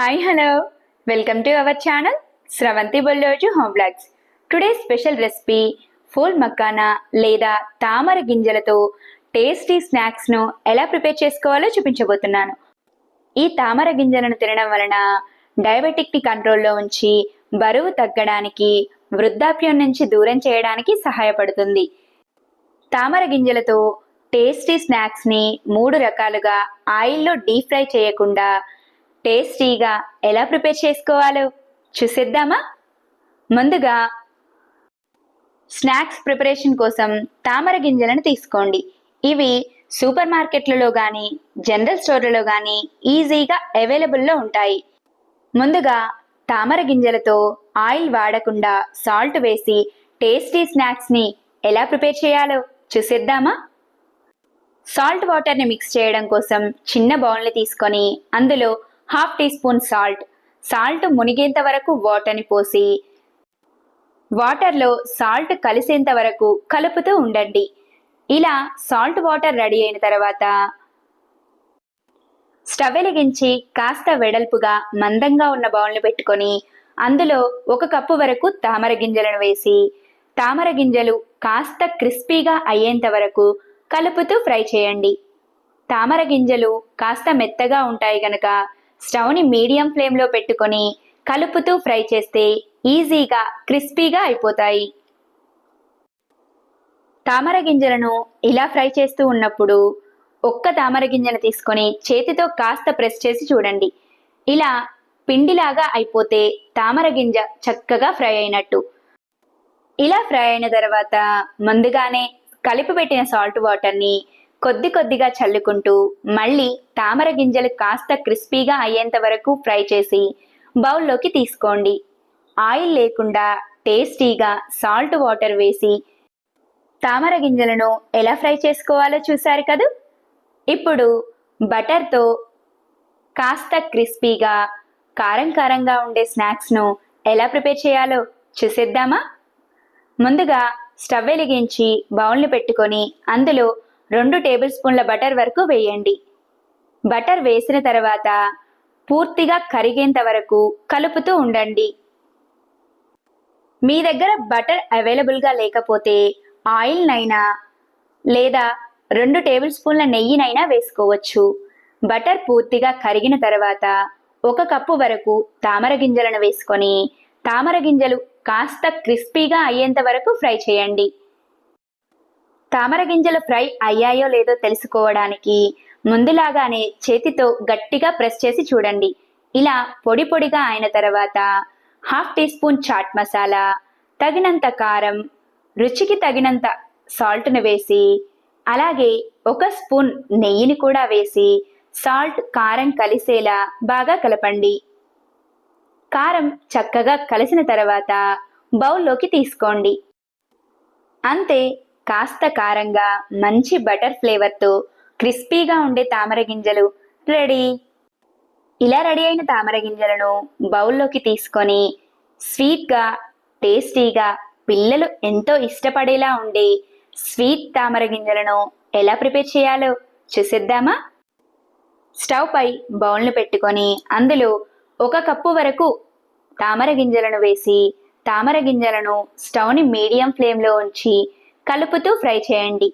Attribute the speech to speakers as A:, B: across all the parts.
A: Hi hello welcome to our channel Sravanthi Bolloju home blogs today special recipe phool makhana లేదా తామర గింజలతో tasty స్నాక్స్ను ఎలా prepare చేసుకోవాలో చూపించబోతున్నాను. ఈ తామర గింజలను తినడం వలన డయాబెటిక్ని కంట్రోల్లో ఉంచి బరువు తగ్గడానికి వృద్ధాప్యం నుంచి దూరం చేయడానికి సహాయపడుతుంది. తామర గింజలతో టేస్టీ స్నాక్స్ని మూడు రకాలుగా ఆయిల్లో డీప్ ఫ్రై చేయకుండా టేస్టీగా ఎలా ప్రిపేర్ చేసుకోవాలో చూసేద్దామా? ముందుగా స్నాక్స్ ప్రిపరేషన్ కోసం తామర గింజలను తీసుకోండి. ఇవి సూపర్ మార్కెట్లలో కానీ జనరల్ స్టోర్లలో కానీ ఈజీగా అవైలబుల్లో ఉంటాయి. ముందుగా తామర గింజలతో ఆయిల్ వాడకుండా సాల్ట్ వేసి టేస్టీ స్నాక్స్ని ఎలా ప్రిపేర్ చేయాలో చూసేద్దామా? సాల్ట్ వాటర్ని మిక్స్ చేయడం కోసం చిన్న బౌల్ని తీసుకొని అందులో half tea spoon salt. Salt మునిగేంత వరకు వాటర్ని పోసి వాటర్లో సాల్ట్ కలిసేంత వరకు కలుపుతూ ఉండండి. ఇలా సాల్ట్ వాటర్ రెడీ అయిన తర్వాత స్టవ్ వెలిగించి కాస్త వెడల్పుగా మందంగా ఉన్న బౌల్ని పెట్టుకొని అందులో ఒక కప్పు వరకు తామర గింజలను వేసి తామర గింజలు కాస్త క్రిస్పీగా అయ్యేంత వరకు కలుపుతూ ఫ్రై చేయండి. తామర గింజలు కాస్త మెత్తగా ఉంటాయి గనక స్టవ్ని మీడియం ఫ్లేమ్లో పెట్టుకొని కలుపుతూ ఫ్రై చేస్తే ఈజీగా క్రిస్పీగా అయిపోతాయి. తామర గింజలను ఇలా ఫ్రై చేస్తూ ఉన్నప్పుడు ఒక్క తామర గింజను తీసుకొని చేతితో కాస్త ప్రెస్ చేసి చూడండి. ఇలా పిండిలాగా అయిపోతే తామర గింజ చక్కగా ఫ్రై అయినట్టు. ఇలా ఫ్రై అయిన తర్వాత ముందుగానే కలిపి పెట్టిన సాల్ట్ వాటర్ని కొద్ది కొద్దిగా చల్లుకుంటూ మళ్ళీ తామర గింజలు కాస్త క్రిస్పీగా అయ్యేంత వరకు ఫ్రై చేసి బౌల్లోకి తీసుకోండి. ఆయిల్ లేకుండా టేస్టీగా సాల్ట్ వాటర్ వేసి తామర గింజలను ఎలా ఫ్రై చేసుకోవాలో చూశారు కదూ? ఇప్పుడు బటర్తో కాస్త క్రిస్పీగా కారం కారంగా ఉండే స్నాక్స్ను ఎలా ప్రిపేర్ చేయాలో చూసేద్దామా? ముందుగా స్టవ్ వెలిగించి బౌల్ని పెట్టుకొని అందులో రెండు టేబుల్ స్పూన్ల బటర్ వరకు వేయండి. బటర్ వేసిన తర్వాత పూర్తిగా కరిగేంత వరకు కలుపుతూ ఉండండి. మీ దగ్గర బటర్ అవైలబుల్గా లేకపోతే ఆయిల్నైనా లేదా రెండు టేబుల్ స్పూన్ల నెయ్యినైనా వేసుకోవచ్చు. బటర్ పూర్తిగా కరిగిన తర్వాత ఒక కప్పు వరకు తామర గింజలను వేసుకొని తామర గింజలు కాస్త క్రిస్పీగా అయ్యేంత వరకు ఫ్రై చేయండి. తామర గింజల ఫ్రై అయ్యాయో లేదో తెలుసుకోవడానికి ముందులాగానే చేతితో గట్టిగా ప్రెస్ చేసి చూడండి. ఇలా పొడి పొడిగా అయిన తర్వాత half tea spoon chaat masala తగినంత కారం రుచికి తగినంత సాల్ట్ను వేసి అలాగే ఒక స్పూన్ నెయ్యిని కూడా వేసి సాల్ట్ కారం కలిసేలా బాగా కలపండి. కారం చక్కగా కలిసిన తర్వాత బౌల్లోకి తీసుకోండి. అంతే కాస్త కారంగా మంచి బటర్ ఫ్లేవర్తో క్రిస్పీగా ఉండే తామర గింజలు రెడీ. ఇలా రెడీ అయిన తామర గింజలను బౌల్లోకి తీసుకొని స్వీట్గా టేస్టీగా పిల్లలు ఎంతో ఇష్టపడేలా ఉండే స్వీట్ తామర గింజలను ఎలా ప్రిపేర్ చేయాలో చూసేద్దామా? స్టవ్ పై బౌల్ను పెట్టుకొని అందులో ఒక కప్పు వరకు తామర గింజలను వేసి తామర గింజలను స్టవ్ని మీడియం ఫ్లేమ్లో ఉంచి కలుపుతూ ఫ్రై చేయండి.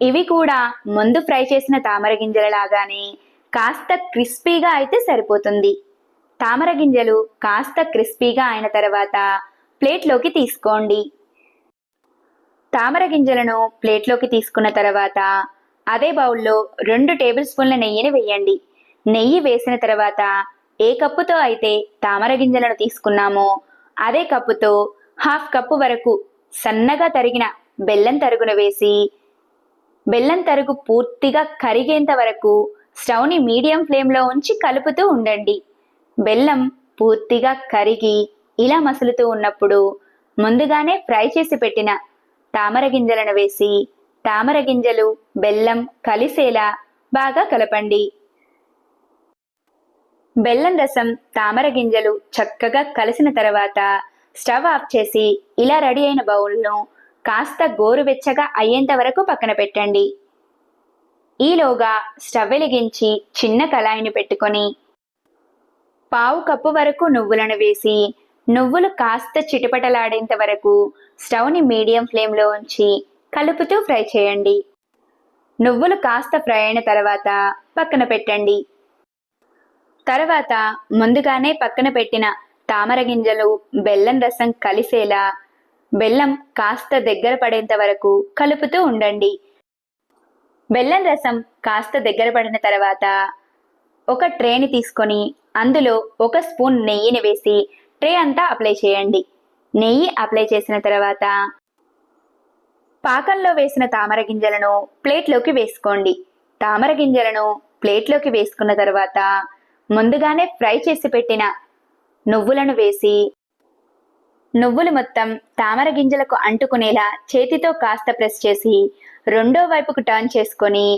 A: ఇవి కూడా ముందు ఫ్రై చేసిన తామర గింజల లాగానే కాస్త క్రిస్పీగా అయితే సరిపోతుంది. తామర గింజలు కాస్త క్రిస్పీగా అయిన తర్వాత ప్లేట్లోకి తీసుకోండి. తామర గింజలను ప్లేట్లోకి తీసుకున్న తర్వాత అదే బౌల్లో రెండు టేబుల్ స్పూన్ల నెయ్యిని వేయండి. నెయ్యి వేసిన తర్వాత ఏ కప్పుతో అయితే తామర గింజలను తీసుకున్నామో అదే కప్పుతో హాఫ్ కప్పు వరకు సన్నగా తరిగిన బెల్లం తరుగున వేసి బెల్లం తరుగు పూర్తిగా కరిగేంత వరకు స్టవ్ని మీడియం ఫ్లేమ్లో ఉంచి కలుపుతూ ఉండండి. బెల్లం పూర్తిగా కరిగి ఇలా మసులుతూ ఉన్నప్పుడు ముందుగానే ఫ్రై చేసి పెట్టిన తామర గింజలను వేసి తామర గింజలు బెల్లం కలిసేలా బాగా కలపండి. బెల్లం రసం తామర గింజలు చక్కగా కలిసిన తర్వాత స్టవ్ ఆఫ్ చేసి ఇలా రెడీ అయిన బౌల్ను కాస్త గోరువెచ్చగా అయ్యేంత వరకు పక్కన పెట్టండి. ఈలోగా స్టవ్ వెలిగించి చిన్న కళాయిని పెట్టుకొని పావు కప్పు వరకు నువ్వులను వేసి నువ్వులు కాస్త చిటపటలాడేంత వరకు స్టవ్ని మీడియం ఫ్లేమ్లో ఉంచి కలుపుతూ ఫ్రై చేయండి. నువ్వులు కాస్త ఫ్రై అయిన తర్వాత పక్కన పెట్టండి. తర్వాత ముందుగానే పక్కన పెట్టిన తామర గింజలు బెల్లం రసం కలిసేలా బెల్లం కాస్త దగ్గర పడేంత వరకు కలుపుతూ ఉండండి. బెల్లం రసం కాస్త దగ్గర పడిన తర్వాత ఒక ట్రేని తీసుకొని అందులో ఒక స్పూన్ నెయ్యిని వేసి ట్రే అంతా అప్లై చేయండి. నెయ్యి అప్లై చేసిన తర్వాత పాకంలో వేసిన తామర గింజలను ప్లేట్లోకి వేసుకోండి. తామర గింజలను ప్లేట్లోకి వేసుకున్న తర్వాత ముందుగానే ఫ్రై చేసి పెట్టిన నువ్వులను వేసి నువ్వులు మొత్తం తామర గింజలకు అంటుకునేలా చేతితో కాస్త ప్రెస్ చేసి రెండో వైపుకు టర్న్ చేసుకొని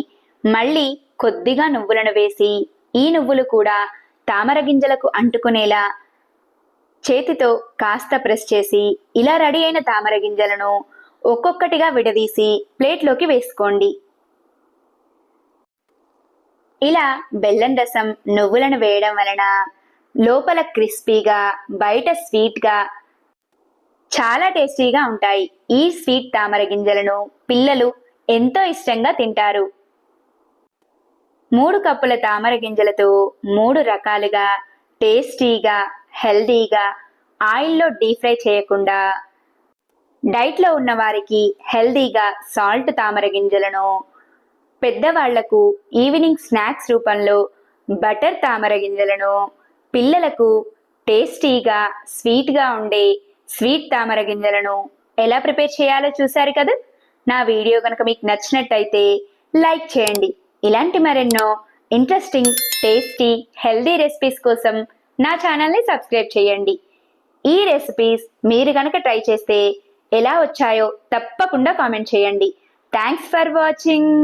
A: మళ్ళీ కొద్దిగా నువ్వులను వేసి ఈ నువ్వులు కూడా తామర గింజలకు అంటుకునేలా చేతితో కాస్త ప్రెస్ చేసి ఇలా రెడీ అయిన తామర గింజలను ఒక్కొక్కటిగా విడదీసి ప్లేట్లోకి వేసుకోండి. ఇలా బెల్లం రసం నువ్వులను వేయడం వలన లోపల క్రిస్పీగా బయట స్వీట్గా చాలా టేస్టీగా ఉంటాయి. ఈ స్వీట్ తామర గింజలను పిల్లలు ఎంతో ఇష్టంగా తింటారు. మూడు కప్పుల తామర గింజలతో మూడు రకాలుగా టేస్టీగా హెల్దీగా ఆయిల్లో డీప్ ఫ్రై చేయకుండా డైట్లో ఉన్న వారికి హెల్దీగా సాల్ట్ తామర గింజలను పెద్దవాళ్ళకు ఈవినింగ్ స్నాక్స్ రూపంలో బటర్ తామర గింజలను పిల్లలకు టేస్టీగా స్వీట్గా ఉండే స్వీట్ తామర గింజలను ఎలా ప్రిపేర్ చేయాలో చూశారు కదా? నా వీడియో కనుక మీకు నచ్చినట్టయితే లైక్ చేయండి. ఇలాంటి మరెన్నో ఇంట్రెస్టింగ్ టేస్టీ హెల్దీ రెసిపీస్ కోసం నా ఛానల్ని సబ్స్క్రైబ్ చేయండి. ఈ రెసిపీస్ మీరు కనుక ట్రై చేస్తే ఎలా వచ్చాయో తప్పకుండా కామెంట్ చేయండి. Thanks for watching.